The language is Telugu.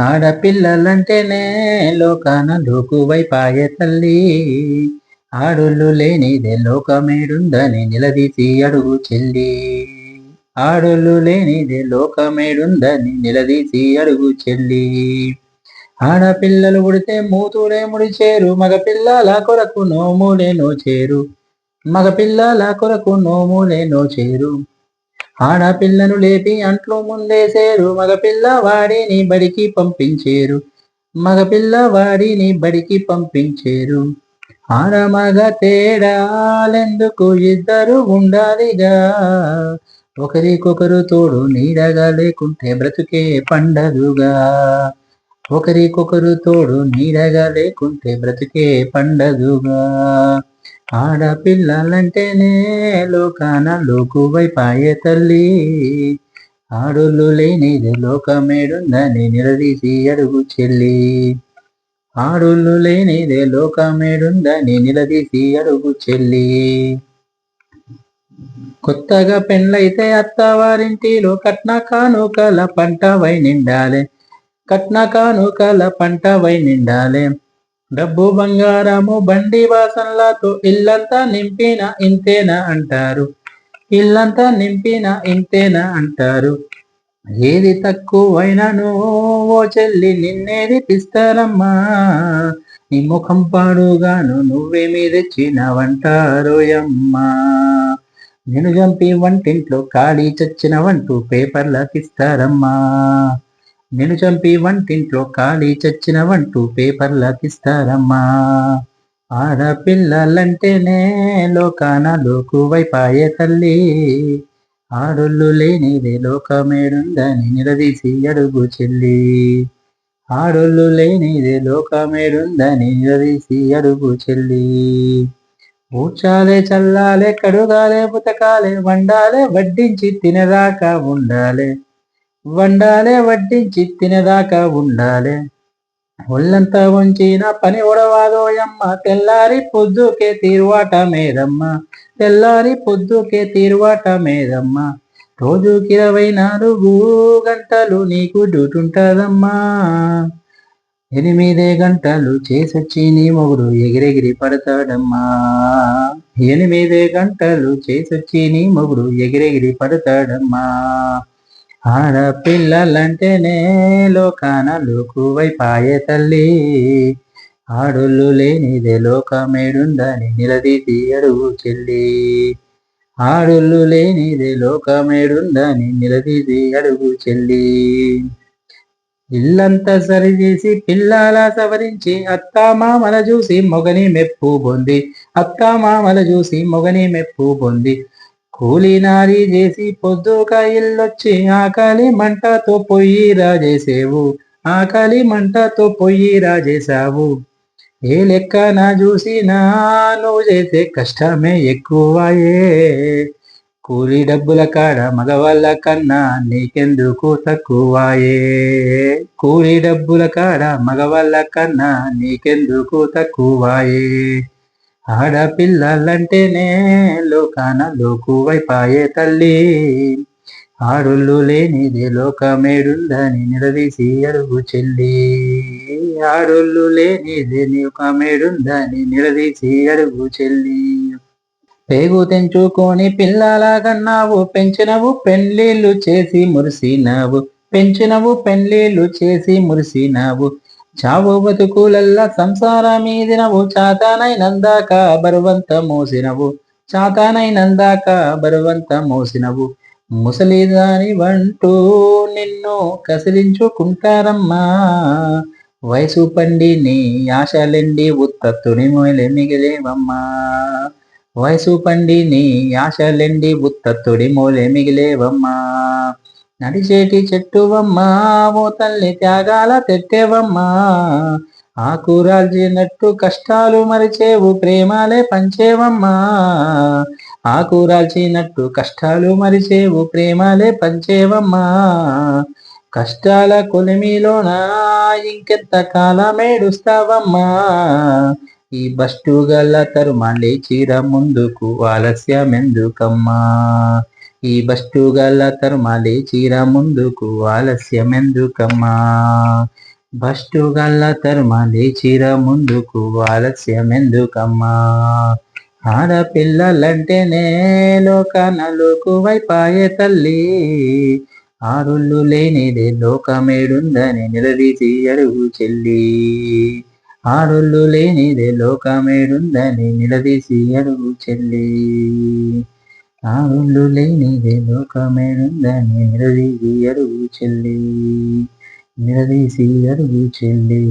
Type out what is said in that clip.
ఆడపిల్లలంటేనే లోకాన లోకువైపాయే తల్లి. ఆడుళ్ళు లేనిదే లోకమేడుందని నిలదీసి అడుగు చెల్లి. ఆడుళ్ళు లేనిదే లోకమేడుందని నిలదీసి అడుగు చెల్లి. ఆడపిల్లలు పుడితే మూతులే ముడిచేరు మగపిల్లల కొరకు నోములే నోచేరు. మగపిల్లల కొరకు నోములే నోచేరు. ఆడపిల్లను లేపి అంట్లు ముందేసేరు మగపిల్ల వాడిని బడికి పంపించేరు. మగపిల్ల వాడిని బడికి పంపించేరు. ఆడ మగ తేడాలెందుకు? ఇద్దరు ఉండాలిగా. ఒకరికొకరు తోడు నీడగా లేకుంటే బ్రతుకే పండదుగా. ఒకరికొకరు తోడు నీడగా లేకుంటే బ్రతుకే పండదుగా. ఆడపిల్లలంటేనే లోకాన లోకువైపాయే తల్లి. ఆడోళ్ళు లేనిది లోకమేడుందని నిలదీసి అడుగు చెల్లి. ఆడోళ్ళు లేనిదే లోకమేడుందని నిలదీసి అడుగు చెల్లి. కొత్తగా పెళ్ళైతే అత్తవారింటిలో కట్న కానుకల పంట వై నిండాలే. కట్న కానుకల పంట వై నిండాలే. డబ్బు బంగారము బండి వాసనలతో ఇల్లంతా నింపిన ఇంతేనా అంటారు. ఇల్లంతా నింపిన ఇంతేనా అంటారు. ఏది తక్కువైనను ఓ చెల్లి నిన్నేది పిస్తారమ్మా నీ ముఖం పాడుగాను నువ్వేమి తెచ్చినవంటారోయమ్మా నేను చంపి వంటింట్లో ఖాళీ చచ్చినవంటూ పేపర్లకిస్తారమ్మా. నేను చంపి వంటింట్లో ఖాళీ చచ్చిన వంటూ పేపర్లకిస్తారమ్మా ఆడపిల్లలంటేనే లోకాన లోకువైపాయే తల్లి. ఆడొల్లు లేనిదే లోకమేడుందని నిలదీసి అడుగు చెల్లి. ఆడొల్లు లేనిదే లోకమేడుందని నిలదీసి అడుగు చెల్లి. ఊచాలే చల్లాలే కడుగాలే బుతకాలే వండాలే వడ్డించి తినదాకా ఉండాలే. వండాలే వడ్డించి తినేదాకా ఉండాలే. ఒళ్ళంతా ఉంచిన పని ఉడవాదోయమ్మ. తెల్లారి పొద్దుకే తీరువాట మేదమ్మ. తెల్లారి పొద్దుకే తీరువాట మేదమ్మ. రోజుకి ఇరవై నాలుగు గంటలు నీకు డ్యూటుంటదమ్మా. ఎనిమిదే గంటలు చేసొచ్చి నీ మొగుడు ఎగిరెగిరి పడతాడమ్మా. ఎనిమిదే గంటలు చేసొచ్చి నీ మొగుడు ఎగిరెగిరి పడతాడమ్మా. ఆడపిల్లలంటేనే లోకాన లోకువైపాయే తల్లి. ఆడోళ్ళు లేనిదే లోకమేడుందని నిలదీసి అడుగు చెల్లి. ఆడోళ్ళు లేనిదే లోకమేడుందని నిలదీసి అడుగు చెల్లి. ఇల్లంతా సరిచేసి పిల్లల సవరించి అత్తామామల చూసి మొగని మెప్పు పొంది అత్తామామల చూసి మొగని మెప్పు పొంది కూలినారి చేసి పొద్దుక ఇల్లొచ్చి ఆకలి మంటతో పొయ్యి రాజేసేవు. ఆకలి మంటతో పొయ్యి రాజేశావు. ఏ లెక్క నా చూసినా నువ్వు చేసే కష్టమే ఎక్కువయే. కూలి డబ్బుల కాడ మగవాళ్ళ కన్నా నీకెందుకు తక్కువాయే? కూలి డబ్బుల కాడ మగవాళ్ళ కన్నా నీకెందుకు తక్కువాయే? ఆడపిల్లలంటేనే లోకాన లోకువైపాయే తల్లి. ఆడుళ్ళు లేనిదే లోకమేడుందని నిలదీసి అడుగు చెల్లి. ఆడుళ్ళు లేనిదే లోకమేడుందని నిలదీసి అడుగు చెల్లి. పేగు తెంచుకొని పిల్లలాగన్నావు పెంచినవు పెళ్ళిళ్ళు చేసి మురిసినావు. పెంచినవు పెళ్ళిళ్ళు చేసి మురిసినావు చావు బతుకులల్లా సంసార మీదినవు చాతానైనందాక బరువంత మోసినవు. చాతానైనందాక బరువంత మోసినవు. ముసలిదాని వంటూ నిన్ను కసిరించుకుంటారమ్మా వయసు పండిని ఆశలెండి ఉత్తత్తుని మొయలే మిగిలేవమ్మా. వయసు పండిని ఆశలెండి ఉత్తత్తుడి మూలే మిగిలేవమ్మా. నడిచేటి చెట్టువమ్మా ఓ తల్లి త్యాగాల తెట్టేవమ్మా ఆకురాల్చినట్టు కష్టాలు మరిచేవు ప్రేమాలే పంచేవమ్మా. ఆకురాల్చినట్టు కష్టాలు మరిచేవు ప్రేమాలే పంచేవమ్మా. కష్టాల కొలిమిలోన ఇంకెంత కాలమేడుస్తావమ్మా ఈ బస్టు గల్ల తరుమలే చీర ముందుకు ఆలస్యం ఎందుకమ్మా ఈ బస్టు గల తరుమాలి చీర ముందుకు ఆలస్యమెందుకమ్మా? బస్టు గల్ల తరుమాలి చీర ముందుకు ఆలస్యమెందుకమ్మా? ఆడపిల్లలంటేనే లోకనలుకు వైపాయే తల్లి. ఆరుళ్ళు లేనిదే లోకమేడుందని నిలదీసి అడుగు చెల్లి. ఆరుళ్ళు లేనిదే లోకమేడుందని నిలదీసి అడుగు చెల్లి. ఆరుళ్ళు లేనిదే లోకమేనుందని నిరదీసి అడుగు చెల్లి నిరదీసి అడుగు చెల్లి.